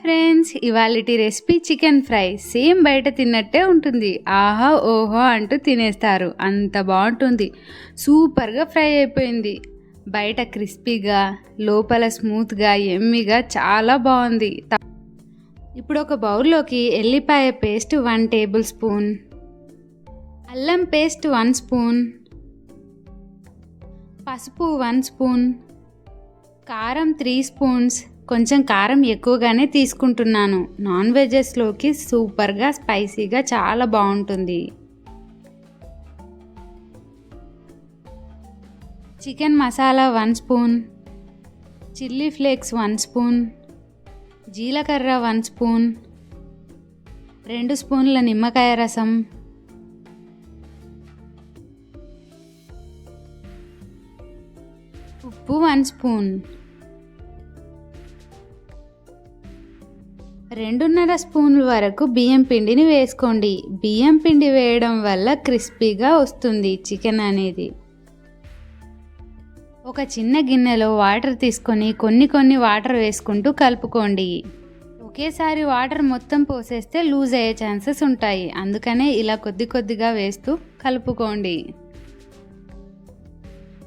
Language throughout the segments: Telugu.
ఫ్రెండ్స్ ఇవాళటి రెసిపీ చికెన్ ఫ్రై. సేమ్ బయట తిన్నట్టే ఉంటుంది. ఆహా ఓహో అంటూ తినేస్తారు. అంత బాగుంటుంది. సూపర్గా ఫ్రై అయిపోయింది. బయట క్రిస్పీగా లోపల స్మూత్గా ఎమ్మిగా చాలా బాగుంది. ఇప్పుడు ఒక బౌల్లోకి ఎల్లిపాయ పేస్ట్ వన్ టేబుల్ స్పూన్. అల్లం పేస్ట్ వన్ స్పూన్. పసుపు వన్ స్పూన్. కారం త్రీ స్పూన్స్. కొంచెం కారం ఎక్కువగానే తీసుకుంటున్నాను. నాన్ వెజెస్లోకి సూపర్గా స్పైసీగా చాలా బాగుంటుంది. Chicken masala one spoon chilli flakes one spoon జీలకర్ర వన్ స్పూన్ రెండు స్పూన్ల నిమ్మకాయ రసం ఉప్పు వన్ స్పూన్. రెండున్నర స్పూన్ల వరకు బియ్యం పిండిని వేసుకోండి. బియ్యం పిండి వేయడం వల్ల క్రిస్పీగా వస్తుంది చికెన్ అనేది. ఒక చిన్న గిన్నెలో వాటర్ తీసుకొని కొన్ని కొన్ని వాటర్ వేసుకుంటూ కలుపుకోండి. ఒకేసారి వాటర్ మొత్తం పోసేస్తే లూజ్ అయ్యే ఛాన్సెస్ ఉంటాయి. అందుకనే ఇలా కొద్ది కొద్దిగా వేస్తూ కలుపుకోండి.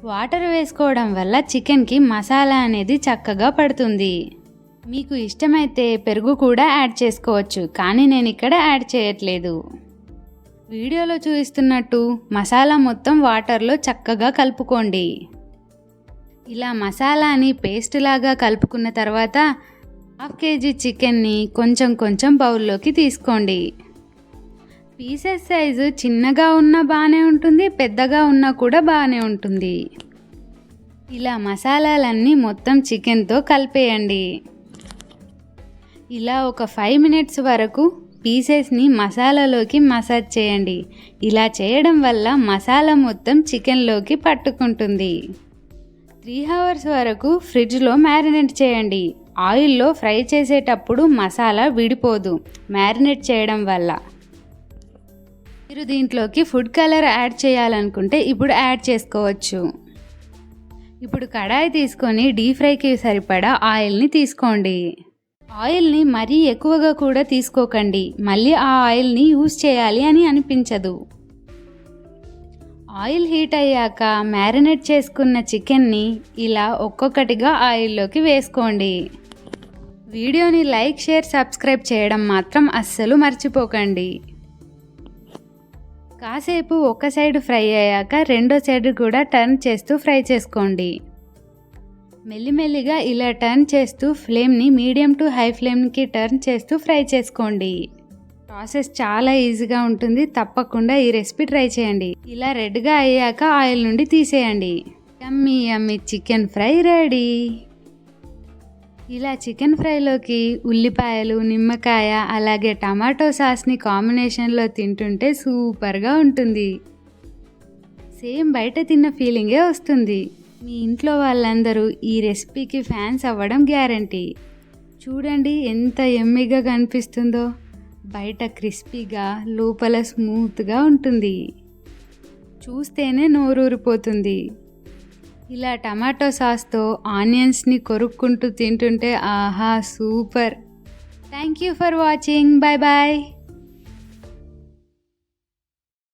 వాటర్ వేసుకోవడం వల్ల చికెన్కి మసాలా అనేది చక్కగా పడుతుంది. మీకు ఇష్టమైతే పెరుగు కూడా యాడ్ చేసుకోవచ్చు కానీ నేను ఇక్కడ యాడ్ చేయట్లేదు. వీడియోలో చూపిస్తున్నట్టు మసాలా మొత్తం వాటర్లో చక్కగా కలుపుకోండి. ఇలా మసాలాని పేస్ట్ లాగా కలుపుకున్న తర్వాత హాఫ్ కేజీ చికెన్ని కొంచెం కొంచెం బౌల్లోకి తీసుకోండి. పీసెస్ సైజు చిన్నగా ఉన్నా బాగానే ఉంటుంది పెద్దగా ఉన్నా కూడా బాగానే ఉంటుంది. ఇలా మసాలాలన్నీ మొత్తం చికెన్తో కలిపేయండి. ఇలా ఒక ఫైవ్ మినిట్స్ వరకు పీసెస్ని మసాలాలోకి మసాజ్ చేయండి. ఇలా చేయడం వల్ల మసాలా మొత్తం చికెన్లోకి పట్టుకుంటుంది. త్రీ అవర్స్ వరకు ఫ్రిడ్జ్లో మ్యారినేట్ చేయండి. ఆయిల్లో ఫ్రై చేసేటప్పుడు మసాలా విడిపోదు. మ్యారినేట్ చేయడం వల్ల. మీరు దీంట్లోకి ఫుడ్ కలర్ యాడ్ చేయాలనుకుంటే ఇప్పుడు యాడ్ చేసుకోవచ్చు. ఇప్పుడు కడాయి తీసుకొని డీప్ ఫ్రైకి సరిపడా ఆయిల్ని తీసుకోండి. ఆయిల్ని మరీ ఎక్కువగా కూడా తీసుకోకండి. మళ్ళీ ఆ ఆయిల్ని యూజ్ చేయాలి అని అనిపించదు. ఆయిల్ హీట్ అయ్యాక మ్యారినేట్ చేసుకున్న చికెన్ని ఇలా ఒక్కొక్కటిగా ఆయిల్లోకి వేసుకోండి. వీడియోని లైక్ షేర్ సబ్స్క్రైబ్ చేయడం మాత్రం అస్సలు మర్చిపోకండి. కాసేపు ఒక సైడ్ ఫ్రై అయ్యాక రెండో సైడ్ కూడా టర్న్ చేస్తూ ఫ్రై చేసుకోండి. మెల్లిమెల్లిగా ఇలా టర్న్ చేస్తూ ఫ్లేమ్ని మీడియం టు హై ఫ్లేమ్కి టర్న్ చేస్తూ ఫ్రై చేసుకోండి. ప్రాసెస్ చాలా ఈజీగా ఉంటుంది. తప్పకుండా ఈ రెసిపీ ట్రై చేయండి. ఇలా రెడ్గా అయ్యాక ఆయిల్ నుండి తీసేయండి. Yummy yummy chicken fry ready. ఇలా చికెన్ ఫ్రైలోకి ఉల్లిపాయలు నిమ్మకాయ అలాగే టమాటో సాస్ని కాంబినేషన్లో తింటుంటే సూపర్గా ఉంటుంది. సేమ్ బయట తిన్న ఫీలింగే వస్తుంది. మీ ఇంట్లో వాళ్ళందరూ ఈ రెసిపీకి ఫ్యాన్స్ అవ్వడం గ్యారంటీ. చూడండి ఎంత ఎమ్మిగా కనిపిస్తుందో. బయట క్రిస్పీగా లోపల స్మూత్గా ఉంటుంది. చూస్తేనే నోరూరిపోతుంది. ఇలా టమాటో సాస్తో ఆనియన్స్ని కొరుక్కుంటూ తింటుంటే ఆహా super. Thank you for watching. Bye bye